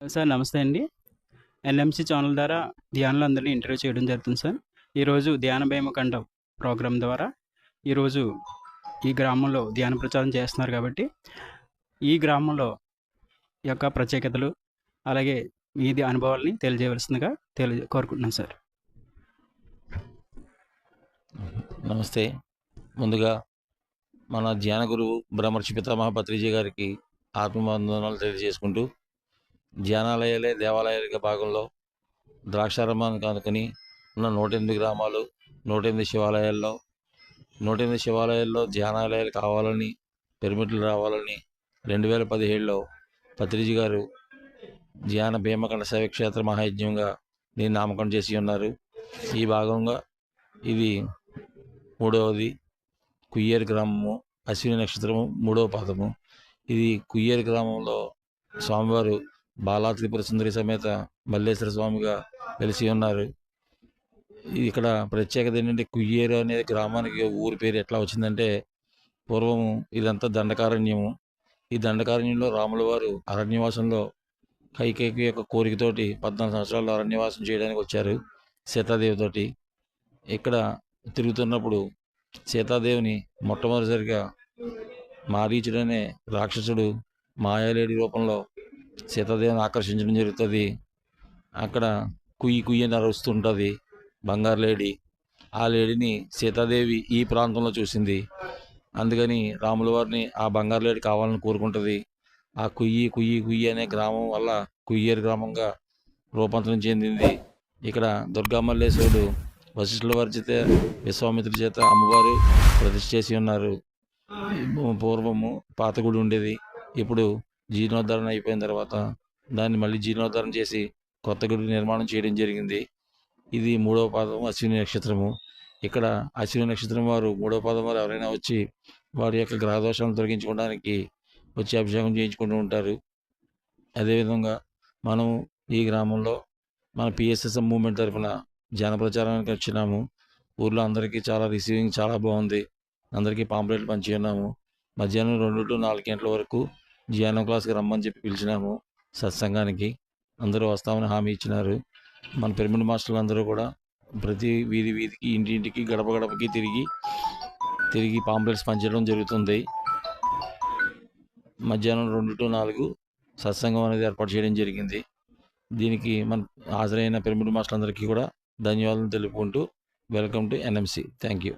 Sir నమస్తే అండి. NMC channel ద్వారా ధ్యానంలో అందరినీ ఇంటర్వ్యూ చేయడం జరుగుతుంది సార్. ఈరోజు ధ్యాన భీమకంఠం ప్రోగ్రాం ద్వారా ఈరోజు ఈ గ్రామంలో ధ్యాన ప్రచారం చేస్తున్నారు కాబట్టి ఈ గ్రామంలో యొక్క ప్రత్యేకతలు అలాగే మీది అనుభవాల్ని తెలియజేయవలసిందిగా తెలియ కోరుకుంటున్నాను సార్. నమస్తే. ముందుగా మన ధ్యాన గురువు బ్రహ్మర్షి పితామహ పత్రిజీ గారికి ఆత్మబంధనాలు తెలియజేసుకుంటూ ధ్యానాలయాలే దేవాలయాల భాగంలో ద్రాక్షారామాన్ని కనుకొని ఉన్న నూట ఎనిమిది గ్రామాలు నూట ఎనిమిది శివాలయాల్లో నూట ఎనిమిది శివాలయాల్లో ధ్యానాలయాలు కావాలని పెర్మిట్లు రావాలని రెండు వేల పదిహేడులో పత్రిజి గారు ధ్యాన భీమకండ శైవక్షేత్ర మహాయజ్ఞంగా దీన్ని నామకరణం చేసి ఉన్నారు. ఈ భాగంగా ఇది మూడవది కుయ్యేరు గ్రామము అశ్విని నక్షత్రము మూడవ పాదము. ఇది కుయ్యేరు గ్రామంలో స్వామివారు బాలా త్రిపుర సుందరి సమేత మల్లేశ్వర స్వామిగా వెలిసి ఉన్నారు. ఇక్కడ ప్రత్యేకత ఏంటంటే కుయ్యేరు అనే గ్రామానికి ఊరి పేరు ఎట్లా వచ్చిందంటే పూర్వము ఇదంతా దండకారణ్యము. ఈ దండకారణ్యంలో రాముల వారు అరణ్యవాసంలో కైకేకి యొక్క కోరికతోటి పద్నాలుగు సంవత్సరాలు అరణ్యవాసం చేయడానికి వచ్చారు సీతాదేవితోటి ఇక్కడ తిరుగుతున్నప్పుడు సీతాదేవిని మొట్టమొదటిసారిగా మారీచుడనే రాక్షసుడు మాయాలేడి రూపంలో సీతాదేవిని ఆకర్షించడం జరుగుతుంది. అక్కడ కుయ్యి కుయ్యి అని అరుస్తుంటుంది బంగారు లేడీ ఆ లేడీని సీతాదేవి ఈ ప్రాంతంలో చూసింది. అందుకని రాముల వారిని ఆ బంగారు లేడీ కావాలని కోరుకుంటుంది. ఆ కుయ్యి కుయ్యి కుయ్యి అనే గ్రామం వల్ల కుయ్యేరు గ్రామంగా రూపాంతరం చెందింది. ఇక్కడ దుర్గామల్లేశ్వరుడు వశిష్ఠుల వారి చేత విశ్వామిత్రుడి చేత అమ్మవారు ప్రతిష్ఠ చేసి ఉన్నారు. పూర్వము పాతగుడి ఉండేది. ఇప్పుడు జీర్ణోద్ధరణ అయిపోయిన తర్వాత దాన్ని మళ్ళీ జీర్ణోద్ధరణ చేసి కొత్త గుడి నిర్మాణం చేయడం జరిగింది. ఇది మూడవ పాదం అశ్విని నక్షత్రము. ఇక్కడ అశ్విని నక్షత్రం వారు మూడవ పాదం వారు ఎవరైనా వచ్చి వారి యొక్క గ్రహదోషాలను తొలగించుకోవడానికి వచ్చి అభిషేకం చేయించుకుంటూ ఉంటారు. అదేవిధంగా మనం ఈ గ్రామంలో మన పిఎస్ఎస్ఎం మూమెంట్ తరఫున జనప్రచారానికి వచ్చినాము. ఊర్లో అందరికీ చాలా రిసీవింగ్ చాలా బాగుంది. అందరికీ పాంప్లెట్లు పంచి ఉన్నాము మధ్యాహ్నం రెండు టు నాలుగు గంటల వరకు ధ్యానం క్లాస్కి రమ్మని చెప్పి పిలిచినాము సత్సంగానికి. అందరూ వస్తామని హామీ ఇచ్చినారు. మన పిరమిడ్ మాస్టర్లు అందరూ కూడా ప్రతి వీధి వీధికి ఇంటింటికి గడప గడపకి తిరిగి తిరిగి పాంప్లెట్స్ పంచడం జరుగుతుంది. మధ్యాహ్నం రెండు టు నాలుగు సత్సంగం అనేది ఏర్పాటు చేయడం జరిగింది. దీనికి మన హాజరైన పిరమిడ్ మాస్టర్లందరికీ కూడా ధన్యవాదాలు తెలుపుకుంటూ welcome to NMC. Thank you